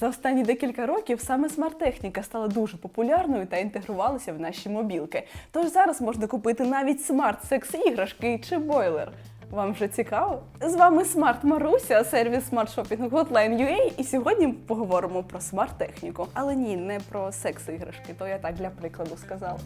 За останні декілька років саме смарт-техніка стала дуже популярною та інтегрувалася в наші мобілки. Тож зараз можна купити навіть смарт-секс-іграшки чи бойлер. Вам вже цікаво? З вами Смарт Маруся, сервіс смарт-шопінгу Hotline UA, і сьогодні поговоримо про смарт-техніку. Але ні, не про секс-іграшки, то я так для прикладу сказала.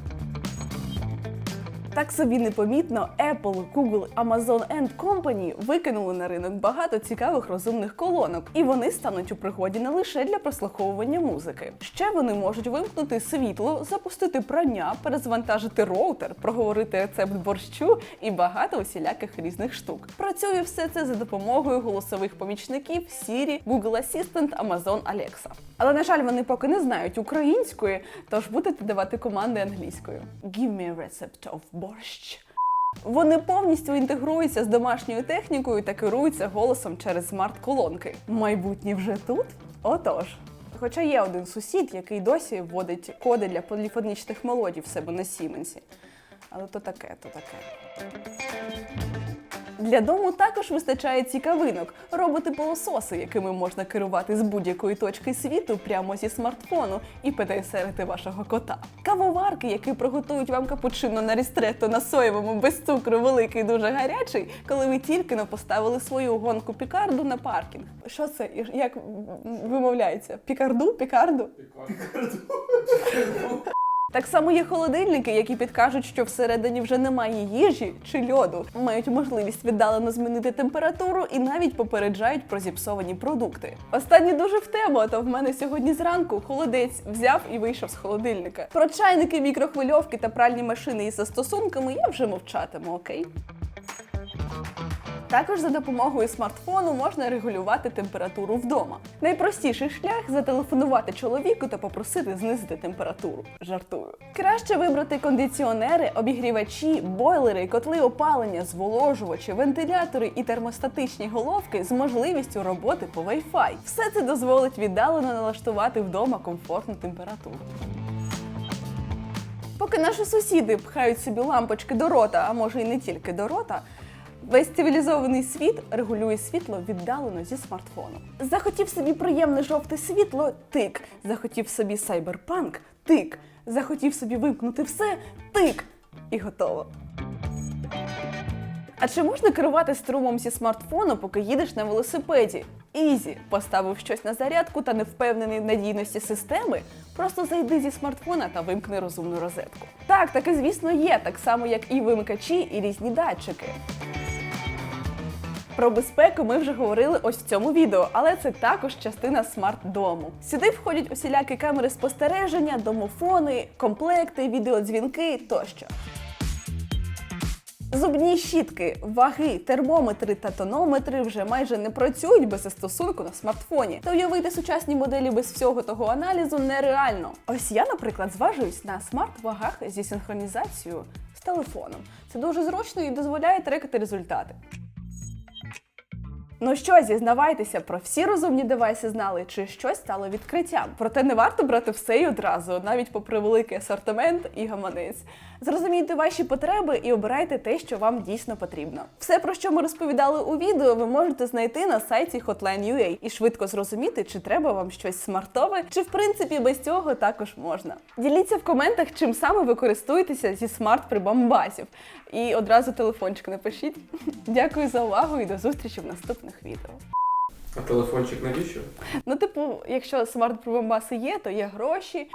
Так собі непомітно Apple, Google, Amazon and Company викинули на ринок багато цікавих розумних колонок, і вони стануть у пригоді не лише для прослуховування музики. Ще вони можуть вимкнути світло, запустити прання, перезвантажити роутер, проговорити рецепт борщу і багато усіляких різних штук. Працює все це за допомогою голосових помічників Siri, Google Assistant, Amazon Alexa. Але на жаль, вони поки не знають української, тож будете давати команди англійською. Give me a recipe of борщ. Вони повністю інтегруються з домашньою технікою та керуються голосом через смарт-колонки. Майбутнє вже тут? Отож. Хоча є один сусід, який досі вводить коди для поліфонічних мелодій в себе на Сіменсі. Але то таке, то таке. Для дому також вистачає цікавинок, роботи-пилососи, якими можна керувати з будь-якої точки світу прямо зі смартфону і ПТСРити вашого кота. Кавоварки, які приготують вам капучино на рістретто на соєвому без цукру, великий дуже гарячий, коли ви тільки но поставили свою гонку пікарду на паркінг. Що це? Як вимовляється? Пікарду? Пікарду? Пікарду? Так само є холодильники, які підкажуть, що всередині вже немає їжі чи льоду, мають можливість віддалено змінити температуру і навіть попереджають про зіпсовані продукти. Останні дуже в тему, а то в мене сьогодні зранку холодець взяв і вийшов з холодильника. Про чайники, мікрохвильовки та пральні машини із застосунками я вже мовчатиму, окей? Також за допомогою смартфону можна регулювати температуру вдома. Найпростіший шлях зателефонувати чоловіку та попросити знизити температуру. Жартую. Краще вибрати кондиціонери, обігрівачі, бойлери, котли опалення, зволожувачі, вентилятори і термостатичні головки з можливістю роботи по Wi-Fi. Все це дозволить віддалено налаштувати вдома комфортну температуру. Поки наші сусіди пхають собі лампочки до рота, а може і не тільки до рота. Весь цивілізований світ регулює світло віддалено зі смартфону. Захотів собі приємне жовте світло тик. Захотів собі сайберпанк тик. Захотів собі вимкнути все тик. І готово. А чи можна керувати струмом зі смартфону, поки їдеш на велосипеді? Ізі, поставив щось на зарядку та не впевнений в надійності системи. Просто зайди зі смартфона та вимкни розумну розетку. Так, таке, звісно, є, так само як і вимикачі, і різні датчики. Про безпеку ми вже говорили ось в цьому відео, але це також частина смарт-дому. Сюди входять усілякі камери спостереження, домофони, комплекти, відеодзвінки тощо. Зубні щітки, ваги, термометри та тонометри вже майже не працюють без застосунку на смартфоні. Та уявити сучасні моделі без всього того аналізу нереально. Ось я, наприклад, зважуюсь на смарт-вагах зі синхронізацією з телефоном. Це дуже зручно і дозволяє трекати результати. Ну що, зізнавайтеся, про всі розумні девайси знали, чи щось стало відкриттям. Проте не варто брати все й одразу, навіть попри великий асортимент і гаманець. Зрозумійте ваші потреби і обирайте те, що вам дійсно потрібно. Все, про що ми розповідали у відео, ви можете знайти на сайті Hotline.ua і швидко зрозуміти, чи треба вам щось смартове, чи в принципі без цього також можна. Діліться в коментах, чим саме ви користуєтеся зі смарт-прибамбасів. І одразу телефончик напишіть. Дякую за увагу і до зустрічі в наступних відео. А телефончик навіщо? Ну, типу, якщо смарт-пробомбаси є, то є гроші.